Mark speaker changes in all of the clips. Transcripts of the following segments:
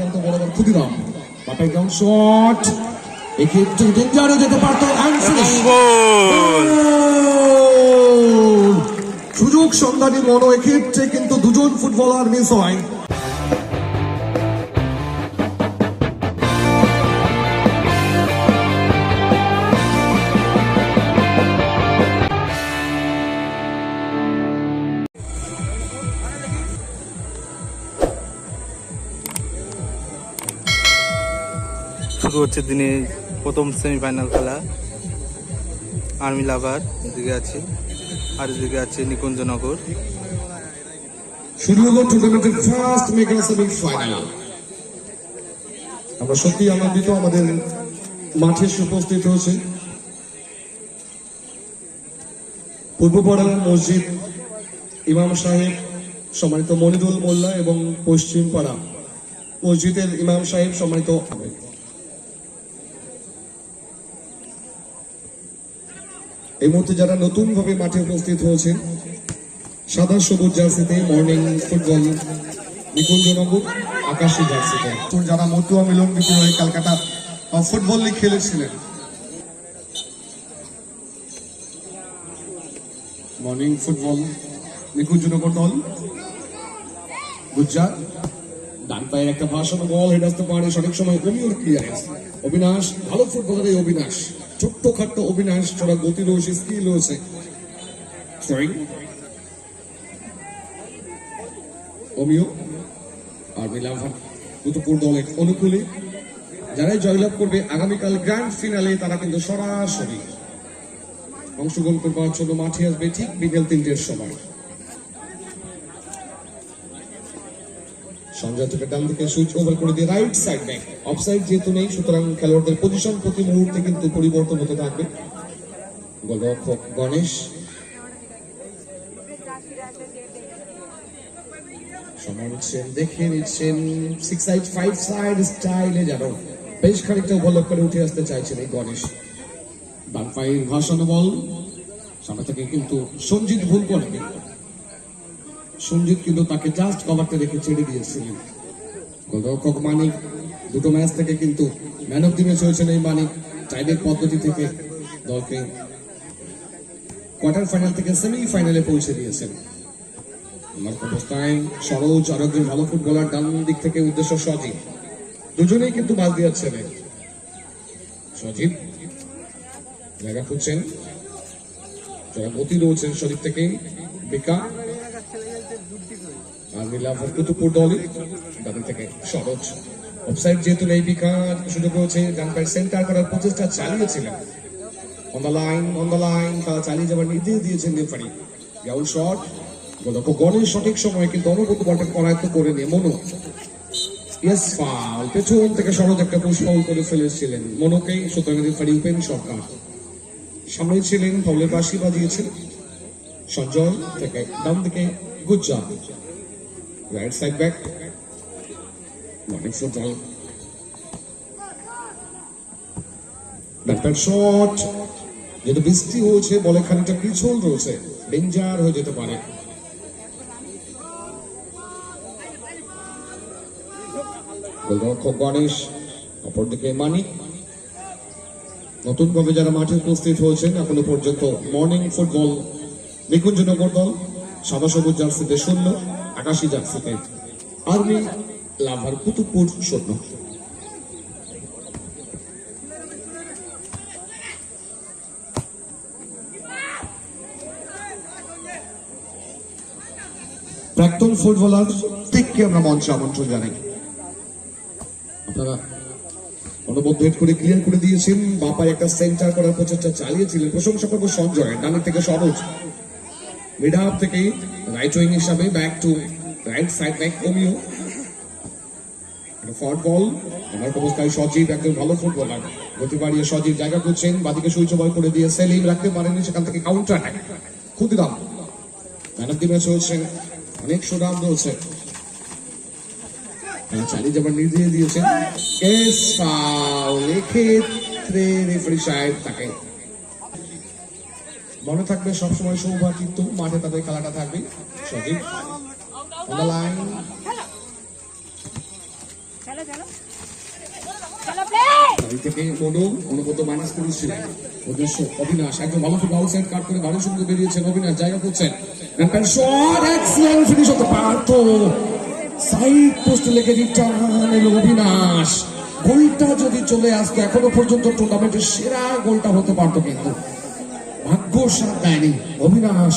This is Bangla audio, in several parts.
Speaker 1: প্রান্ত বড় ক্ষুদিরাম বাপের গ্রাউন্ড শট এক্ষেত্রে ডেঞ্জারও যেতে পারতো! সুযোগ সন্ধানী মনো এক্ষেত্রে কিন্তু দুজন ফুটবলার মিস হয়।
Speaker 2: হচ্ছে দিনে প্রথম সেমিফাইনাল খেলা। আর্মি লাভার এদিকে আছে, আর এদিকে আছে নিকুঞ্জনগর।
Speaker 1: শুরু হলো টুর্নামেন্টের ফার্স্ট মেগা সেমি ফাইনাল আমরা সত্যি আনন্দিত, আমাদের মাঠে উপস্থিত হয়েছে। পূর্বপাড়া মসজিদ ইমাম সাহেব, সম্মানিত মনিরুল মোল্লা এবং পশ্চিম পাড়া মসজিদের ইমাম সাহেব, সম্মানিত এই মুহূর্তে যারা নতুন ভাবে মাঠে উপস্থিত হয়েছেন সাদা সবুজ জার্সিতে মর্নিং ফুটবল নিকুঞ্জনগর আকাশী জার্সিতে। যারা মতুয়া মিলনদীপুর হয়ে ক্যালকাটা আহ, ফুটবল লিগ খেলেছিলেন। মর্নিং ফুটবল নিকুঞ্জনগর দল গুজরাট। ডান পায়ের একটা ভাষণ বল হেড আসতে পারে সঠিক সময় ক্লিয়ারেন্স অবিনাশ ভালো ফুটবলার এই অবিনাশ। ছোট্ট খাট্ট অবিনাশ ছড়া গতি রয়েছে। স্কিল রয়েছে অনুকূলে, যারাই জয়লাভ করবে আগামীকাল গ্র্যান্ড ফিনালে তারা কিন্তু সরাসরি অংশগ্রহণ করবার জন্য মাঠে আসবে ঠিক বিকেল তিনটের সময়। খেলোয়াড়দের পজিশন প্রতি মুহূর্তে কিন্তু পরিবর্তন হতে থাকবে। গোলরক্ষক গণেশ। দেখে নিচ্ছেন। সিক্স ফাইভ সাইড বেশ খানিকটা করে উঠে আসতে গণেশ। বল। থেকে কিন্তু সঞ্জিত ভুল করে সঞ্জিত কিন্তু তাকে জাস্ট কভারতে রেখে ছেড়ে দিয়েছিলেন গোলরক্ষক মানিক দুটো ম্যাচ থেকে কিন্তু ম্যান অফ দি ম্যাচ হয়েছেন এই মানিক টাইবের পদ্ধতি থেকে দলকে কোয়ার্টার ফাইনাল থেকে সেমি ফাইনালে পৌঁছে দিয়েছেন। আমার অবস্থায় সরোজ আর একজন ভালো ফুটবলার ডান দিক থেকে উদ্দেশ্য সজীব। দুজনেই কিন্তু বাদ দিয়েছে সজীব জায়গা খুঁজছেন। যারা গতি রয়েছেন সজীব থেকে বিকা আর নীলাভর দলই ডান থেকে সরোজ। অফসাইড যেহেতু নেই সুযোগ রয়েছে সেন্টার করার প্রচেষ্টা চালিয়েছিলেন। On the line on the line তারা চালিয়ে নির্দেশ দিয়েছেন রেফারি শট সঠিক কিন্তু অনুগত বলটা করায়ত্ত করে নিয়ে মনু। ইয়েস পেছন থেকে সরজ একটা পুশ করে ফেলেছিলেন। মনোকেই সুতরাং রেফারি উপেন সরকার। সামনে ছিলেন ফাউলের বাসি বাজিয়েছেন। সঞ্জয় থেকে ডান দিকে Gujja. Right side back morning football better shot যেহেতু বৃষ্টি হয়েছে, বলে খানিকটা পিছল রয়েছে। ডেঞ্জার হয়ে যেতে পারে। গোলরক্ষক গণেশ অপরদিকে মানিক নতুন ভাবে যারা মাঠে উপস্থিত হয়েছেন, এখনও পর্যন্ত মর্নিং ফুটবল নিকুঞ্জনগর দল, সাদা সবুজ জার্সিতে শূন্য আকাশি জার্সিতে আর্মি লাভার কুতুবপুর শূন্য প্রাক্তন ফুটবলার প্রত্যেককে আমরা মঞ্চে আমন্ত্রণ জানাই। আপনারা হেড করে ক্লিয়ার করে দিয়েছেন বাপায় একটা সেন্টার করার প্রচেষ্টা চালিয়েছিলেন। প্রশংসা করব সঞ্জয়, ডানের থেকে সরোজ। মিড হাফ থেকে রাইট উইং হিসাবে back to right side back কমিও forward ball আমার অবস্থায় সজীব একজন ভালো ফুটবলার গতি বাড়িয়ে সজীব জায়গা করছেন বাদিকে বল করে দিয়ে সেলিম রাখতে পারেনি সেখান থেকে counter attack Khudiram. Man of the match হয়েছেন। অনেক সুনাম রয়েছে। হ্যাঁ, চালিয়ে যাবার নির্দেশ দিয়েছেন। এস ফাউল এক্ষেত্রে রেফারি সাহেব তাকে মনে থাকবে সবসময় সৌভাতৃত্ব মাঠে তাদের খেলাটা থাকবে। করছেন হতে পারতো লেগে অবিনাশ। গোলটা যদি চলে আসতো এখনও পর্যন্ত টুর্নামেন্টের সেরা গোলটা হতে পারতো কিন্তু। সাথ দেয়নি, অবিনাশ।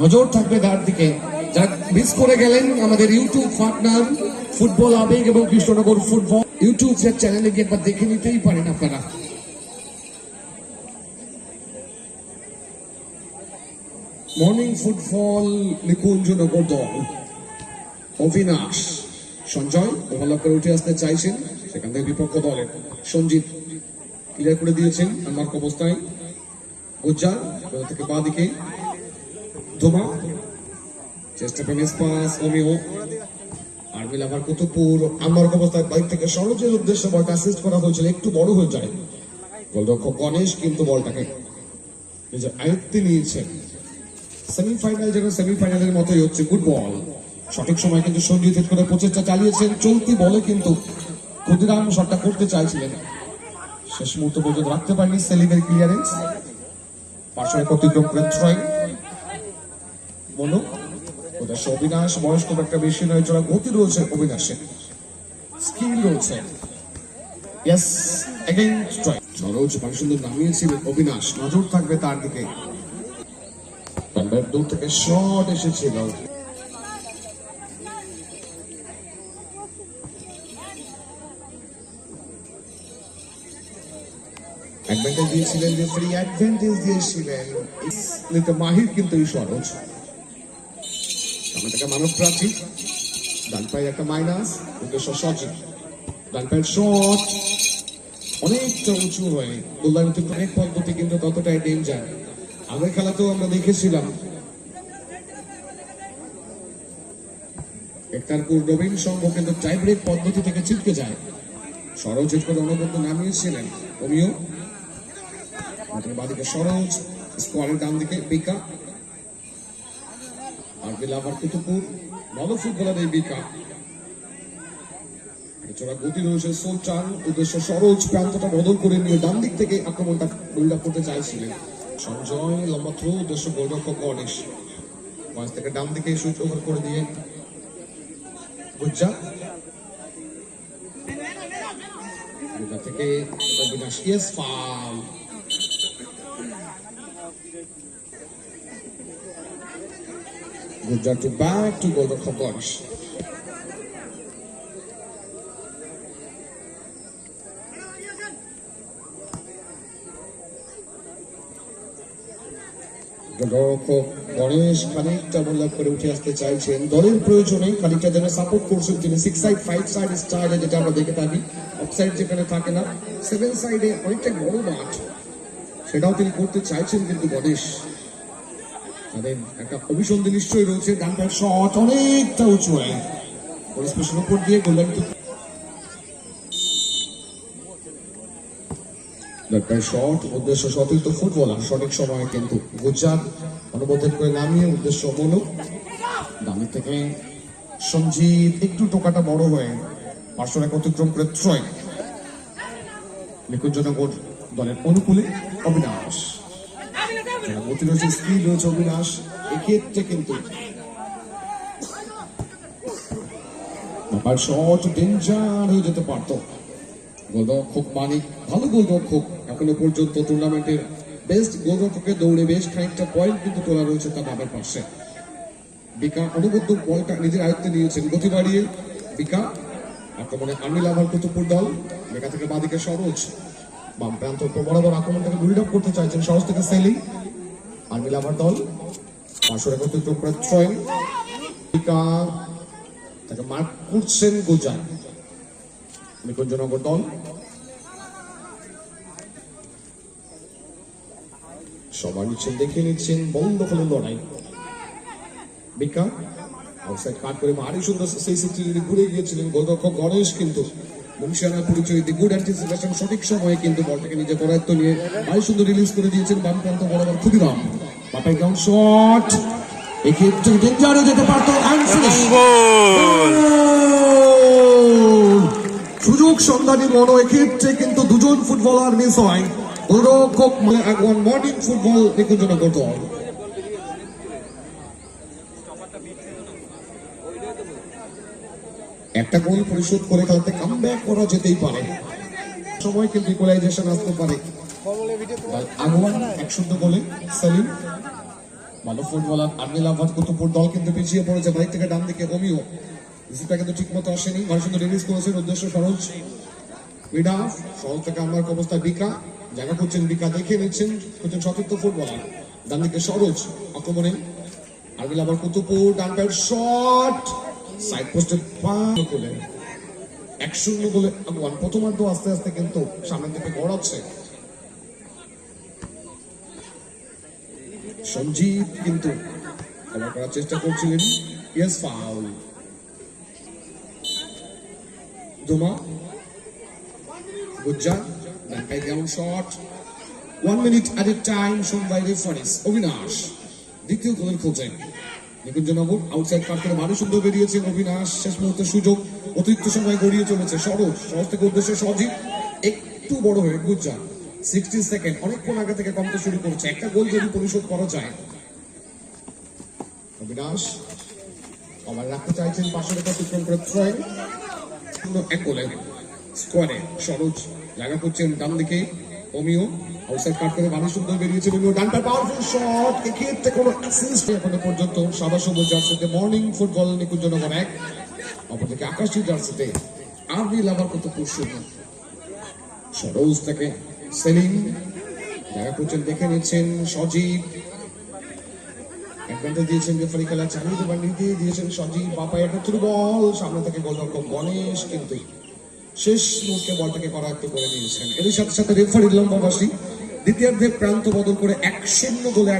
Speaker 1: নজর থাকবে তার দিকে। যারা মিস করে গেলেন আমাদের ইউটিউব পার্টনার ফুটবল আবেগ এবং কৃষ্ণনগর ফুটবল ইউটিউব চ্যানেলে গিয়ে একবার দেখে নিতেই পারেন আপনারা। মর্নিং ফুটবল দল। অবিনাশ। সঞ্জয় ওভারলক করে উঠে আসতে চাইছেন, সেখান থেকে বিপক্ষ দলের। সঞ্জিত ক্লিয়ার করে দিয়েছেন আনমার্ক অবস্থায়। উজ্জ্বল কোথা থেকে বাঁ দিকে ধোমা চেষ্টা পেমেন্স পাস অমিও আর মিল আবার কুতুবপুর আমার অবস্থায় বাইক থেকে সরজের উদ্দেশ্যে বলটা অ্যাসিস্ট করা হয়েছিল, একটু বড় হয়ে যায়। গোলরক্ষক গণেশ কিন্তু বলটাকে নিজের আয়ত্তে নিয়েছেন। সেমিফাইনাল যেন সেমিফাইনালের মতোই হচ্ছে গুড বল সঠিক সময় কিন্তু সঞ্জিত করে প্রচেষ্টা চালিয়েছেন, চলতি বলে কিন্তু ক্ষুদিরাম শটটা করতে চাইছিলেন। শেষ মুহূর্ত পর্যন্ত রাখতে পারেনি সেলিমের ক্লিয়ারেন্স অবিনাশ বয়স খুব একটা বেশি নয়, যারা গতি রয়েছে অবিনাশে। স্কিল রয়েছে। সরোজ ভাই সুন্দর নামিয়েছিলেন অবিনাশ। নজর থাকবে তার দিকে। দূর থেকে শট এসেছিল। অ্যাডভান্টেজ দিয়েছিলেন যে ফ্রি অ্যাডভান্টেজ দিয়েছিলেন। মাহির কিন্তু এই সরোজ থেকে মানব প্রাচী ডান পায়ের একটা মাইনাস, উদ্দেশ্য সচিন ডান পায়ের শট অনেকটা উঁচু হয়ে গোলদার কিন্তু অনেক পদ্ধতি, কিন্তু ততটাই ডেঞ্জার আগের খেলাতেও আমরা দেখেছিলাম। একটারপুর নবীন সংঘ কিন্তু টাই ব্রেক পদ্ধতি থেকে ছিটকে যায়। সরোজ হিট করে অনবদ্য নামিয়েছিলেন। অমিও মাঠের বাদিকে সরোজ স্কোয়ারের ডান দিকে বিকা। আর বিল আবার কুতুবপুর, ভালো ফুটবলার এই বিকা। এছাড়া গতি রয়েছে সুলতান উদ্দেশ্য সরোজ প্রান্তটা বদল করে নিয়ে ডান দিক থেকে আক্রমণটা বিল্ড আপ করতে চাইছিলেন। সঞ্জয়, লম্বা থ্রো উদ্দেশ্য গোলরক্ষক গণেশ। পাঁচ থেকে ডান দিকে সুইচ ওভার করে দিয়ে গুজ্জা। থেকে Abinash yes foul Gujar to back to Ganesh খানিকটা মূল্যাপ করে উঠে আসতে চাইছেন। দলের প্রয়োজনে খানিকটা যেন সাপোর্ট করছেন তিনি। সিক্স সাইড ফাইভ সাইড স্টাইলে যেটা আমরা দেখে থাকি। অফ সাইড যেখানে থাকে না। সেভেন সাইডে অনেকটা বড় মাঠ। সেটাও তিনি করতে চাইছেন কিন্তু গণেশ। তাদের একটা অভিসন্ধি নিশ্চয়ই রয়েছে। শট অনেকটা উঁচু হয়। দিয়ে শট উদ্দেশ্য সতীর্থ ফুটবলার সঠিক সময়ে কিন্তু গুজরাট অনুবোধন করে নামিয়ে উদ্দেশ্য মনু দামি থেকে সঞ্জিত একটু টোকাটা বড় হয়ে রেখা অতিক্রম করে ত্রয় নিকুঞ্জনগর দলের অনুকূলে অবিনাশ। ডেঞ্জার হয়ে যেতে পারতো। ভালো এখনও পর্যন্ত টুর্নামেন্টের বেস্ট গোলরক্ষকের দৌড়ে বেশ খানিকটা পয়েন্ট কিন্তু তোলা রয়েছে তার বাবার পাশে। বিকা অনুবদ্ধ বলটা নিজের আয়ত্তে নিয়েছেন গতি বাড়িয়ে। বিকা, আক্রমণে আনিল আবার কুতুবপুর দল। লেখা থেকে বাদিকে সরোজ। বাম প্রান্ত বরাবর আক্রমণটাকে বিল্ড আপ করতে চাইছেন সরোজ থেকে সেলি আর্মিল আবার দল পাঁচশো একত্রিত বিকা তাকে মার্ক করছেন গুজার নিকুঞ্জনগর দল। সবার নিচ্ছেন দেখে নিচ্ছেন, বন্ধ হলো লড়াই। বিকা আউটসাইড কাট করে ভারী সুন্দর সেই সিটি ঘুরে গিয়েছিলেন, গোলরক্ষক গণেশ কিন্তু বংশিয়ানার পরিচয় দি গুড অ্যান্টিসিপেশন সঠিক সময়ে কিন্তু বলটাকে নিজে করায়ত্ত নিয়ে ভারী সুন্দর রিলিজ করে দিয়েছেন বাম প্রান্ত বরাবর ক্ষুদিরাম। বাপাই গ্রাউন্ড শট এক্ষেত্রে ডেঞ্জারও যেতে পারতো! সুযোগ সন্ধানী মনো এক্ষেত্রে কিন্তু দুজন ফুটবলার মিস হয়। গোলরক্ষক এখন মর্নিং ফুটবল নিকুঞ্জনগর দল একটা গোল পরিশোধ করে খেলাতে কাম ব্যাক করা যেতেই পারে। সময় কিন্তু ইকুয়ালাইজেশন আসতে পারে। আগুয়ান এক শূন্য গোলে সেলিম। ভালো ফুটবলার আর্মি লাভার কুতুপুর দল কিন্তু পিছিয়ে পড়েছে। বাইক থেকে ডান দিকে অমিও রিসিভটা কিন্তু ঠিক মতো আসেনি। ভালো সুন্দর রিলিজ করেছেন উদ্দেশ্য সরোজ। মিডাফ সরোজ থেকে আমার অবস্থা বিকা। জায়গা করছেন বিকা, দেখে নিচ্ছেন হচ্ছেন সতীর্থ ফুটবলার। ডান দিকে সরোজ আক্রমণে। আর্মি লাভার কুতুপুর ডান পায়ের শট সাইড পোস্টে পা এক শূন্য গোলে। আগুয়ান প্রথমার্ধ আস্তে আস্তে কিন্তু সামনের দিকে গড়াচ্ছে। সঞ্জীব কিন্তু কভার করার চেষ্টা করছিলেন। ইয়েস ফাউল দোমা Gujja ডানপাই down shot one minute at a time shown by referees Abinash, দ্বিতীয় গোলের খোঁজেন নিকুঞ্জনগর আউটসাইড কাট করে ভালো সুন্দর বেরিয়েছেন অবিনাশ। শেষ মুহূর্তে সুযোগ, অতিরিক্ত সময় গড়িয়ে চলেছে সরোজ। সরোজ থেকে উদ্দেশ্যে সজীব, একটু বড় হয়ে গুজ্জা। সিক্সটি সেকেন্ড অনেকক্ষণ আগে থেকে কমতে শুরু করছে। একটা গোল যদি পরিশোধ করা যায়। অবিনাশ, আবার রাখতে চাইছেন পাশে রেখা অতিক্রম করে থ্রয় এক গোলে। স্কোয়ারে সরোজ জায়গা করছেন ডান দিকে অমিও আউটসাইড কাট করে ভালো সুন্দর বেরিয়েছে অমিও ডানটা পাওয়ারফুল শট এক্ষেত্রে কোনো অ্যাসিস্ট এখনও পর্যন্ত। সাদা সবুজ জার্সিতে মর্নিং ফুটবল নিকুঞ্জনগর এক। অপরদিকে আকাশী জার্সিতে আর্মি লাভার কত শূন্য সরোজ থেকে সেলিম জায়গা পর্যন্ত দেখে নিচ্ছেন, সজীব। দিয়েছেন রেফারি খেলা, চালিয়ে দিয়েছেন সজীব বাপায় একটা থ্রু বল। সামনে থেকে গোলরক্ষক গণেশ, কিন্তু শেষ মুহূর্তে বলটাকে করায়ত্ত করে নিয়েছেন। এর সাথে সাথে রেফারি লম্বাবাসী দ্বিতীয়ার্ধে প্রান্ত বদল করে এক শূন্য গোলে